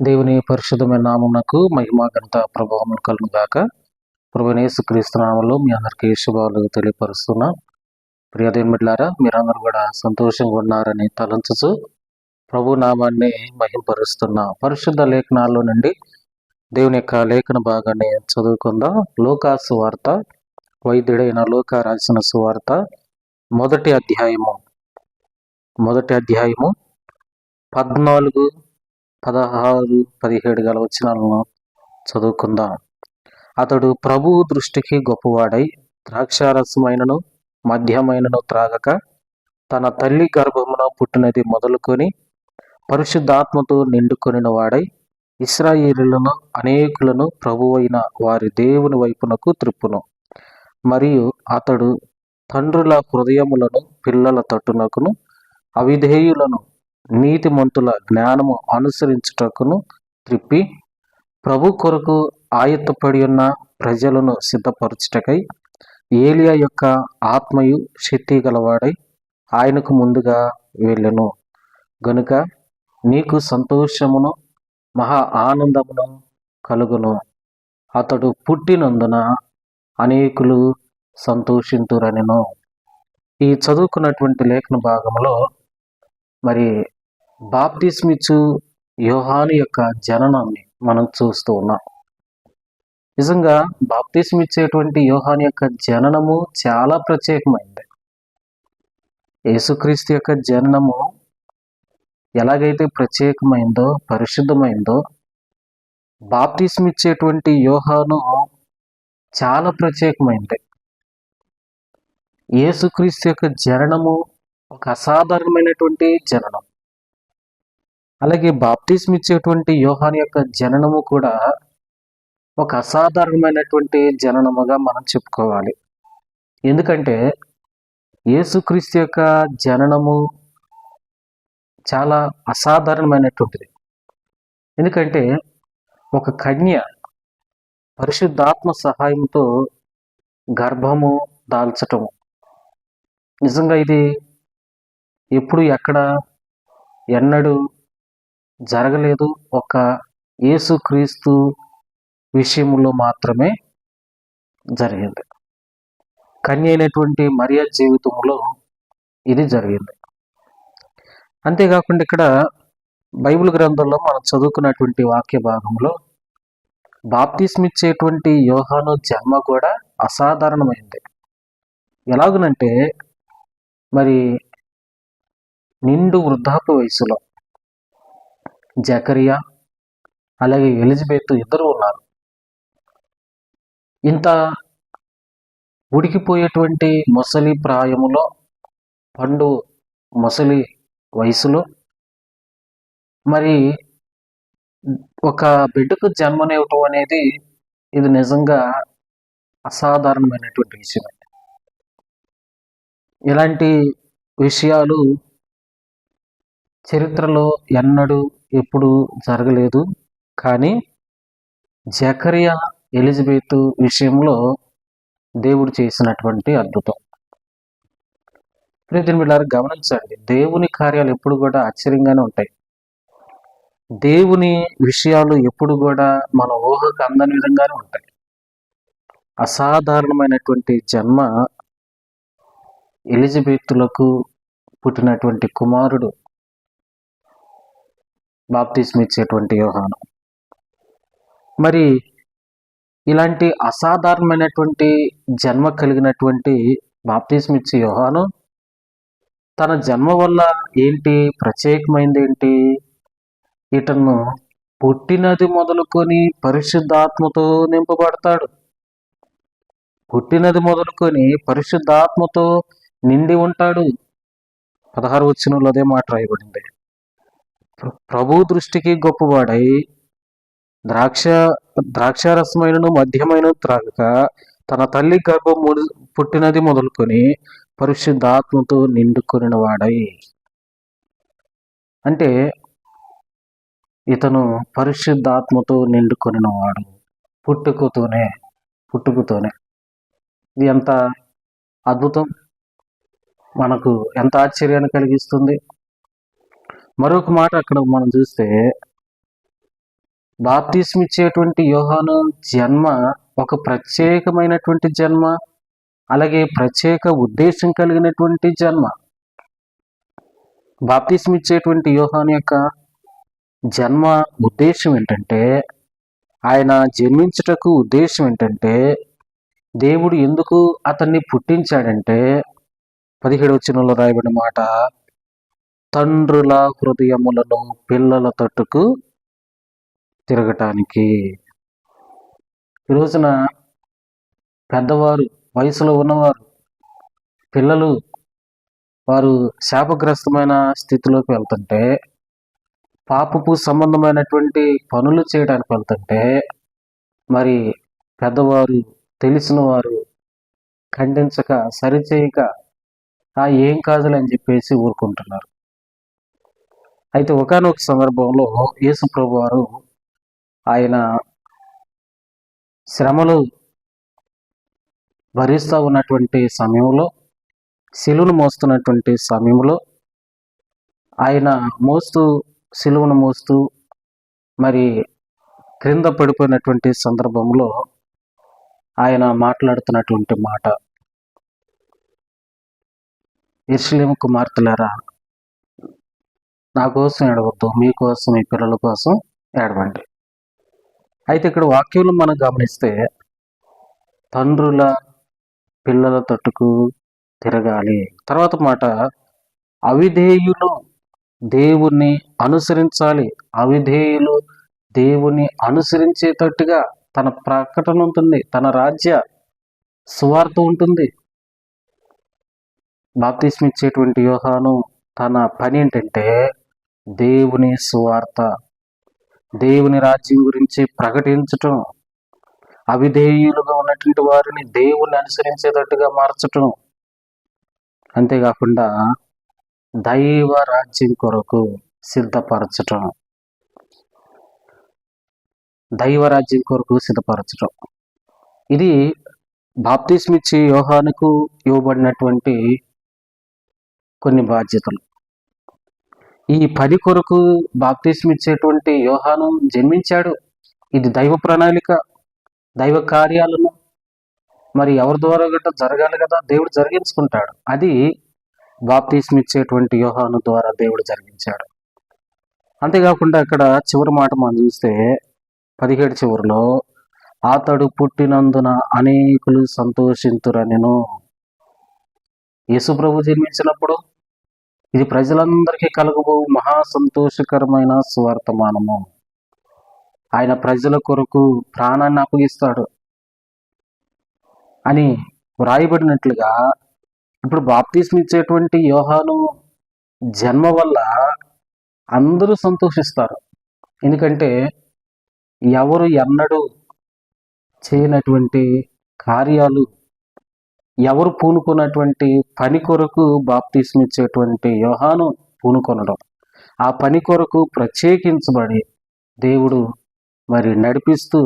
దేవుని పరిశుద్ధమైన నామమునకు మహిమా ఘనత ప్రభావం కలుగు గాక. ప్రభునేసు క్రీస్తునామంలో మీ అందరికీ శుభాలు తెలియపరుస్తున్నా. ప్రియదేమిట్లారా మీరందరూ కూడా సంతోషంగా ఉన్నారని తలంచుచు ప్రభు నామాన్ని మహింపరుస్తున్న. పరిశుద్ధ లేఖనాల్లో నుండి దేవుని యొక్క లేఖన భాగాన్ని చదువుకుందాం. లోకా వార్త వైద్యుడైన లోక రాసిన సువార్త మొదటి అధ్యాయము. మొదటి అధ్యాయము పద్నాలుగు పదహారు పదిహేడు గల వచనాలను చదువుకుందాం? అతడు ప్రభువు దృష్టికి గొప్పవాడై ద్రాక్షారసమైనను మద్యమైనను త్రాగక తన తల్లి గర్భమున పుట్టినది మొదలుకొని పరిశుద్ధాత్మతో నిండుకొనిన వాడై ఇస్రాయేలులను అనేకులను ప్రభువైన వారి దేవుని వైపునకు త్రిప్పును. మరియు అతడు తండ్రుల హృదయములను పిల్లల తట్టునకును అవిధేయులను నీతిమంతుల జ్ఞానము అనుసరించుటకును త్రిప్పి ప్రభు కొరకు ఆయత్తపడి ఉన్న ప్రజలను సిద్ధపరచుటకై ఏలియా యొక్క ఆత్మయు శక్తి గలవాడై ఆయనకు ముందుగా వెళ్ళెను. గనుక నీకు సంతోషమును మహా ఆనందమును కలుగును. అతడు పుట్టినందున అనేకులు సంతోషింతురనెను. ఈ చదువుకున్నటువంటి లేఖన భాగంలో మరి బాప్టిస్మిచ్చు యోహాను యొక్క జననాన్ని మనం చూస్తూ ఉన్నాం. నిజంగా బాప్తిస్మిచ్చేటువంటి యోహాన్ యొక్క జననము చాలా ప్రత్యేకమైంది. యేసుక్రీస్తు యొక్క జననము ఎలాగైతే ప్రత్యేకమైందో పరిశుద్ధమైందో బాప్తిస్మిచ్చేటువంటి యోహాను చాలా ప్రత్యేకమైంది. యేసుక్రీస్తు యొక్క జననము ఒక అసాధారణమైనటువంటి జననం. అలాగే బాప్టిజం ఇచ్చేటువంటి యోహాన్ యొక్క జననము కూడా ఒక అసాధారణమైనటువంటి జననముగా మనం చెప్పుకోవాలి. ఎందుకంటే యేసుక్రీస్తు యొక్క జననము చాలా అసాధారణమైనటువంటిది. ఎందుకంటే ఒక కన్య పరిశుద్ధాత్మ సహాయంతో గర్భము దాల్చటము నిజంగా ఇది ఎప్పుడు ఎక్కడ ఎన్నడూ జరగలేదు. ఒక యేసుక్రీస్తు విషయంలో మాత్రమే జరిగింది. కన్య అయినటువంటి మరియా జీవితంలో ఇది జరిగింది. అంతేకాకుండా ఇక్కడ బైబిల్ గ్రంథంలో మనం చదువుకున్నటువంటి వాక్య భాగంలో బాప్తిస్మిచ్చేటువంటి యోహాను జన్మ కూడా అసాధారణమైంది. ఎలాగనంటే మరి నిండు వృద్ధాప్య వయసులో జకరియా అలాగే ఎలిజబెత్ ఇద్దరు ఉన్నారు. ఇంత ఉడికిపోయేటువంటి మొసలి ప్రాయములో పండు మొసలి వయసులో మరి ఒక బిడ్డకు జన్మనివ్వటం అనేది ఇది నిజంగా అసాధారణమైనటువంటి విషయం ఇలాంటి విషయాలు చరిత్రలో ఎన్నడూ ఎప్పుడు జరగలేదు. కానీ జకరియా ఎలిజబెత్ విషయంలో దేవుడు చేసినటువంటి అద్భుతం. ప్రీతిని బిడ్డారు గమనించండి. దేవుని కార్యాలు ఎప్పుడు కూడా ఆశ్చర్యంగానే ఉంటాయి. దేవుని విషయాలు ఎప్పుడు కూడా మన ఊహకు అందని విధంగానే ఉంటాయి. అసాధారణమైనటువంటి జన్మ ఎలిజబెత్తులకు పుట్టినటువంటి కుమారుడు బాప్తిస్మ ఇచ్చేటువంటి యోహాను. మరి ఇలాంటి అసాధారణమైనటువంటి జన్మ కలిగినటువంటి బాప్తిస్మ ఇచ్చే యోహాను తన జన్మ వల్ల ఏంటి ప్రత్యేకమైంది ఏంటి? ఇతను పుట్టినది మొదలుకొని పరిశుద్ధాత్మతో నింపబడతాడు. పుట్టినది మొదలుకొని పరిశుద్ధాత్మతో నిండి ఉంటాడు. పదహారు వచ్చినలో అదే మాట రాయబడింది. ప్రభు దృష్టికి గొప్పవాడై ద్రాక్ష ద్రాక్షారసమైనను మధ్యమైన త్రాగక తన తల్లి గర్భం పుట్టినది మొదలుకొని పరిశుద్ధాత్మతో నిండుకొనిన వాడై అంటే ఇతను పరిశుద్ధాత్మతో నిండుకొనిన వాడు పుట్టుకతోనే పుట్టుకతోనే. ఇది ఎంత అద్భుతం. మనకు ఎంత ఆశ్చర్యాన్ని కలిగిస్తుంది. మరొక మాట అక్కడ మనం చూస్తే బాప్తిస్మిచ్చేటువంటి యోహాను జన్మ ఒక ప్రత్యేకమైనటువంటి జన్మ అలాగే ప్రత్యేక ఉద్దేశం కలిగినటువంటి జన్మ. బాప్తిస్మిచ్చేటువంటి యోహాను యొక్క జన్మ ఉద్దేశం ఏంటంటే ఆయన జన్మించుటకు ఉద్దేశం ఏంటంటే దేవుడు ఎందుకు అతన్ని పుట్టించాడంటే పదిహేడు వచ్చినలో రాయబడిన మాట తండ్రుల హృదయములను పిల్లల తట్టుకు తిరగటానికి. ఈ రోజున పెద్దవారు వయసులో ఉన్నవారు పిల్లలు వారు శాపగ్రస్తమైన స్థితిలోకి వెళ్తుంటే పాపపు సంబంధమైనటువంటి పనులు చేయడానికి వెళ్తుంటే మరి పెద్దవారు తెలిసిన వారు ఖండించక సరిచేయక ఆ ఏం కాదులని చెప్పేసి ఊరుకుంటున్నారు. అయితే ఒకనొక సందర్భంలో యేసుప్రభు వారు ఆయన శ్రమలు భరిస్తూ ఉన్నటువంటి సమయంలో శిలువును మోస్తున్నటువంటి సమయంలో ఆయన మోస్తూ శిలువును మోస్తూ మరి క్రింద పడిపోయినటువంటి సందర్భంలో ఆయన మాట్లాడుతున్నటువంటి మాట. ఇర్షలేం కుమార్తెలారా నా కోసం ఏడవద్దు మీకోసం మీ పిల్లల కోసం ఏడవండి. అయితే ఇక్కడ వాక్యంలో మనం గమనిస్తే తండ్రుల పిల్లల తట్టుకు తిరగాలి. తర్వాత మాట అవిధేయులు దేవుణ్ణి అనుసరించాలి. అవిధేయులు దేవుని అనుసరించేటట్టుగా తన ప్రకటన ఉంటుంది తన రాజ్య సువార్త ఉంటుంది. బాప్తిస్మిచ్చేటువంటి యోహాను తన పని ఏంటంటే దేవుని సువార్త దేవుని రాజ్యం గురించి ప్రకటించటం అవిధేయులుగా ఉన్నటువంటి వారిని దేవుని అనుసరించేటట్టుగా మార్చటం. అంతేకాకుండా దైవ రాజ్యం కొరకు సిద్ధపరచటం. దైవ రాజ్యం కొరకు సిద్ధపరచటం. ఇది బాప్తిస్మిచ్చి యోహానుకు ఇవ్వబడినటువంటి కొన్ని బాధ్యతలు. ఈ పది కొరకు బాప్తిస్మిచ్చేటువంటి యోహాను జన్మించాడు. ఇది దైవ ప్రణాళిక దైవ కార్యాలను మరి ఎవరి ద్వారా గట్రా జరగాలి కదా? దేవుడు జరిగించుకుంటాడు. అది బాప్తిస్మిచ్చేటువంటి యోహాను ద్వారా దేవుడు జరిగించాడు. అంతేకాకుండా ఇక్కడ చివరి మాట మనం చూస్తే పదిహేడు చివరిలో అతడు పుట్టినందున అనేకులు సంతోషింతురనెను. యేసు ప్రభు జన్మించినప్పుడు ఇది ప్రజలందరికీ కలగబో మహా సంతోషకరమైన సువర్తమానము. ఆయన ప్రజల కొరకు ప్రాణాన్ని అప్పగిస్తాడు అని వ్రాయబడినట్లుగా ఇప్పుడు బాప్తిస్మ ఇచ్చేటువంటి యోహాను జన్మ వల్ల అందరూ సంతోషిస్తారు. ఎందుకంటే ఎవరు ఎన్నడూ చేయనటువంటి కార్యాలు ఎవరు పూనుకున్నటువంటి పని కొరకు బాప్తీసమిచ్చేటువంటి యోహాను పూనుకొనడం. ఆ పని కొరకు ప్రత్యేకించబడి దేవుడు మరి నడిపిస్తూ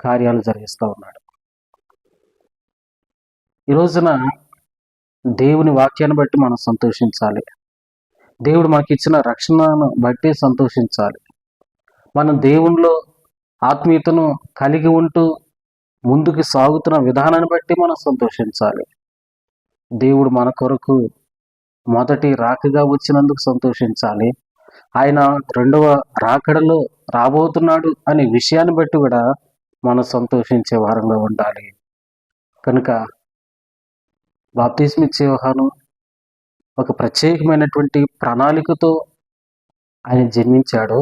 కార్యాలు జరిగిస్తూ ఉన్నాడు. ఈ రోజున దేవుని వాక్యాన్ని బట్టి మనం సంతోషించాలి. దేవుడు మనకి ఇచ్చిన రక్షణను బట్టి సంతోషించాలి. మనం దేవునిలో ఆత్మీయతను కలిగి ఉంటూ ముందుకు సాగుతున్న విధానాన్ని బట్టి మనం సంతోషించాలి. దేవుడు మన కొరకు మొదటి రాకగా వచ్చినందుకు సంతోషించాలి. ఆయన రెండవ రాకడలో రాబోతున్నాడు అనే విషయాన్ని బట్టి కూడా మనం సంతోషించే వారంగా ఉండాలి. కనుక బాప్తిస్మిచ్చే వ్యవహారం ఒక ప్రత్యేకమైనటువంటి ప్రణాళికతో ఆయన జన్మించాడు.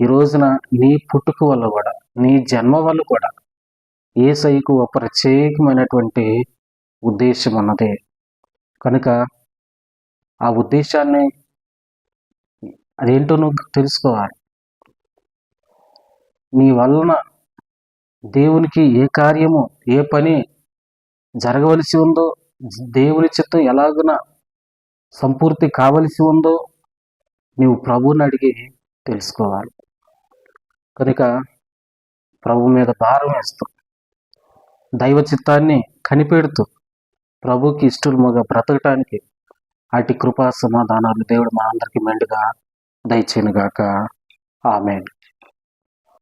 ఈ రోజున నీ పుట్టుక వల్ల కూడా నీ జన్మ వల్ల కూడా ఏసైకు ఒక ప్రత్యేకమైనటువంటి ఉద్దేశం ఉన్నది కనుక ఆ ఉద్దేశాన్ని అదేంటో నువ్వు తెలుసుకోవాలి. నీ వలన దేవునికి ఏ కార్యము ఏ పని జరగవలసి ఉందో దేవుని చిత్తం ఎలాగున సంపూర్తి కావలసి ఉందో నీవు ప్రభువుని అడిగి తెలుసుకోవాలి. కనుక ప్రభు మీద భారం వేస్తూ దైవ చిత్తాన్ని కనిపెడుతూ ప్రభుకి ఇష్టముగా బ్రతకటానికి అటు కృపా సమాధానాలు దేవుడు మనందరికీ అందరికి మెండుగా దయచేనుగాక ఆమెను.